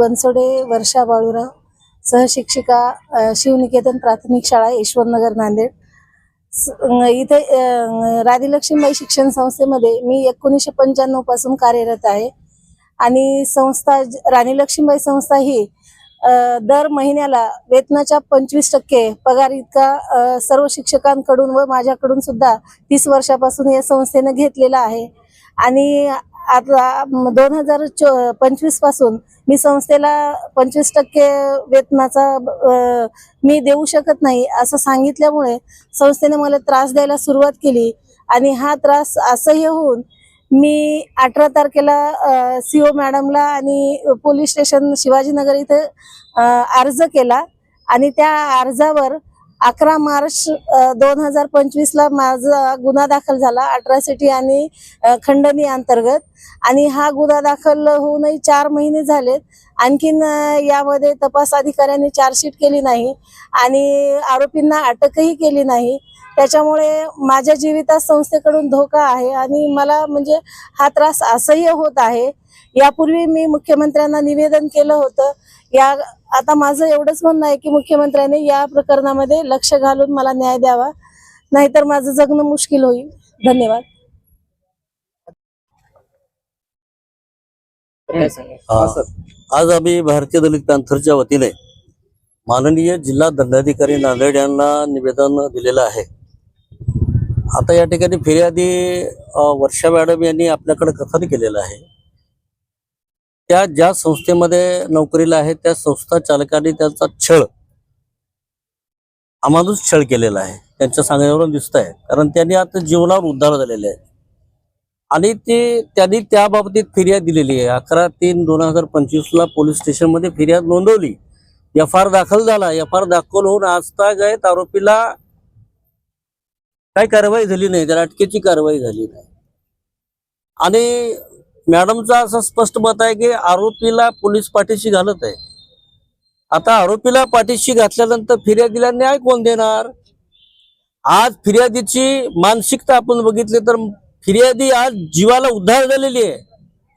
बनसोडे वर्षा बाळूराव सहशिक्षिका शिवनिकेतन प्राथमिक शाळा यशवंतनगर नांदेड. स- इथे राधी लक्ष्मीबाई शिक्षण संस्थेमध्ये मी एकोणीसशे पंच्याण्णवपासून कार्यरत आहे. आणि संस्था राणी लक्ष्मीबाई संस्था ही दर महिन्याला वेतनाच्या पंचवीस टक्के पगार इतका सर्व शिक्षकांकडून व माझ्याकडून सुद्धा तीस वर्षापासून या संस्थेनं घेतलेला आहे. आणि आता दोन हजार चो पंचवीसपासून मी संस्थेला पंचवीस टक्के वेतनाचा मी देऊ शकत नाही असं सांगितल्यामुळे संस्थेने मला त्रास द्यायला सुरुवात केली. आणि हा त्रास असह्य होऊन मी अठरा तारखेला सी ओ मॅडमला आणि पोलीस स्टेशन शिवाजीनगर इथं अर्ज केला. आणि त्या अर्जावर अकरा मार्च दोन हजार पंचवीसला माझा गुन्हा दाखल झाला अट्रॉसिटी आणि खंडणी अंतर्गत. आणि हा गुन्हा दाखल होऊनही चार महिने झालेत. आणखीन यामध्ये तपास अधिकाऱ्यांनी चार्जशीट केली नाही आणि आरोपींना अटकही केली नाही. त्याच्यामुळे माझ्या जीवितात संस्थेकडून धोका आहे आणि मला म्हणजे हा त्रास असह्य होत आहे. यापूर्वी मी मुख्यमंत्र्यांना निवेदन केलं होतं. या आता माझं एवढंच म्हणणं आहे की मुख्यमंत्र्यांनी या प्रकरणामध्ये लक्ष घालून मला न्याय द्यावा. नाहीतर माझं जगणं मुश्किल होईल. धन्यवाद. आज आम्ही भारतीय दलित पॅन्थरच्या वतीने माननीय जिल्हा दंडाधिकारी नांदेड यांना निवेदन दिलेलं आहे. आता या ठिकाणी फिर्यादी वर्षा मॅडम यांनी आपल्याकडे कथन केलेलं आहे. त्या ज्या संस्थेमध्ये नोकरीला आहेत त्या संस्था चालकांनी त्यांचा छळ अमानुष छळ केलेला आहे. त्यांच्या सांगण्यावरून दिसत आहे कारण त्यांनी आता जीवनावर उद्धार झालेले आहे आणि ते त्यांनी त्या बाबतीत फिर्याद दिलेली आहे. अकरा तीन दोन हजार पंचवीसला पोलीस स्टेशनमध्ये फिर्याद नोंदवली. एफ आर दाखल झाला. एफ आर दाखल होऊन आजतागत आरोपीला काही कारवाई झाली नाही. त्याला अटकेची कारवाई झाली नाही. आणि मॅडमचं असं स्पष्ट मत आहे की आरोपीला पोलीस पाठीशी घालत आहे. आता आरोपीला पाठीशी घातल्यानंतर फिर्यादीला न्याय कोण देणार? आज फिर्यादीची मानसिकता आपण बघितली तर फिर्यादी आज जीवाला उद्धार झालेली आहे.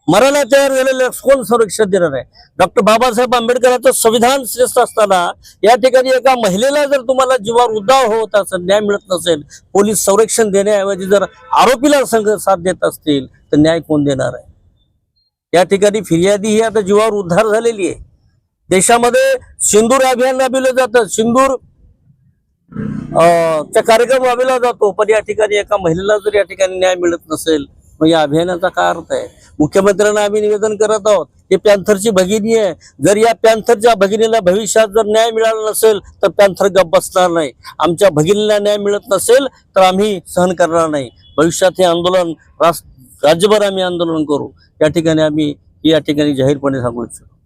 मरायला तयार झालेले कोण संरक्षण देणार आहे? डॉक्टर बाबासाहेब आंबेडकरांचं संविधान श्रेष्ठ असताना या ठिकाणी एका महिलेला जर तुम्हाला जीवावर उद्धार होत असेल न्याय मिळत नसेल पोलीस संरक्षण देण्याऐवजी जर आरोपीला संघ साथ देत असतील तर न्याय कोण देणार आहे? या ठिकाणी फिर्यादी ही आता जीवावर उद्धार झालेली आहे. देशामध्ये सिंदूर अभियान राबविलं जातं. सिंदूर अं, चा कार्यक्रम राबविला जातो पण या ठिकाणी एका महिलेला जर या ठिकाणी न्याय मिळत नसेल मग या अभियानाचा काय अर्थ आहे? मुख्यमंत्र्यांना आम्ही निवेदन करत आहोत ही पॅन्थरची भगिनी आहे. जर या पॅन्थरच्या भगिनीला भविष्यात जर न्याय मिळाला नसेल तर पॅन्थर गप बसणार नाही. आमच्या भगिनीला न्याय मिळत नसेल तर आम्ही सहन करणार नाही. भविष्यात हे आंदोलन राष्ट्र राज्यभर आम्ही आंदोलन करू. या ठिकाणी आम्ही या ठिकाणी जाहीरपणे सांगू इच्छितो.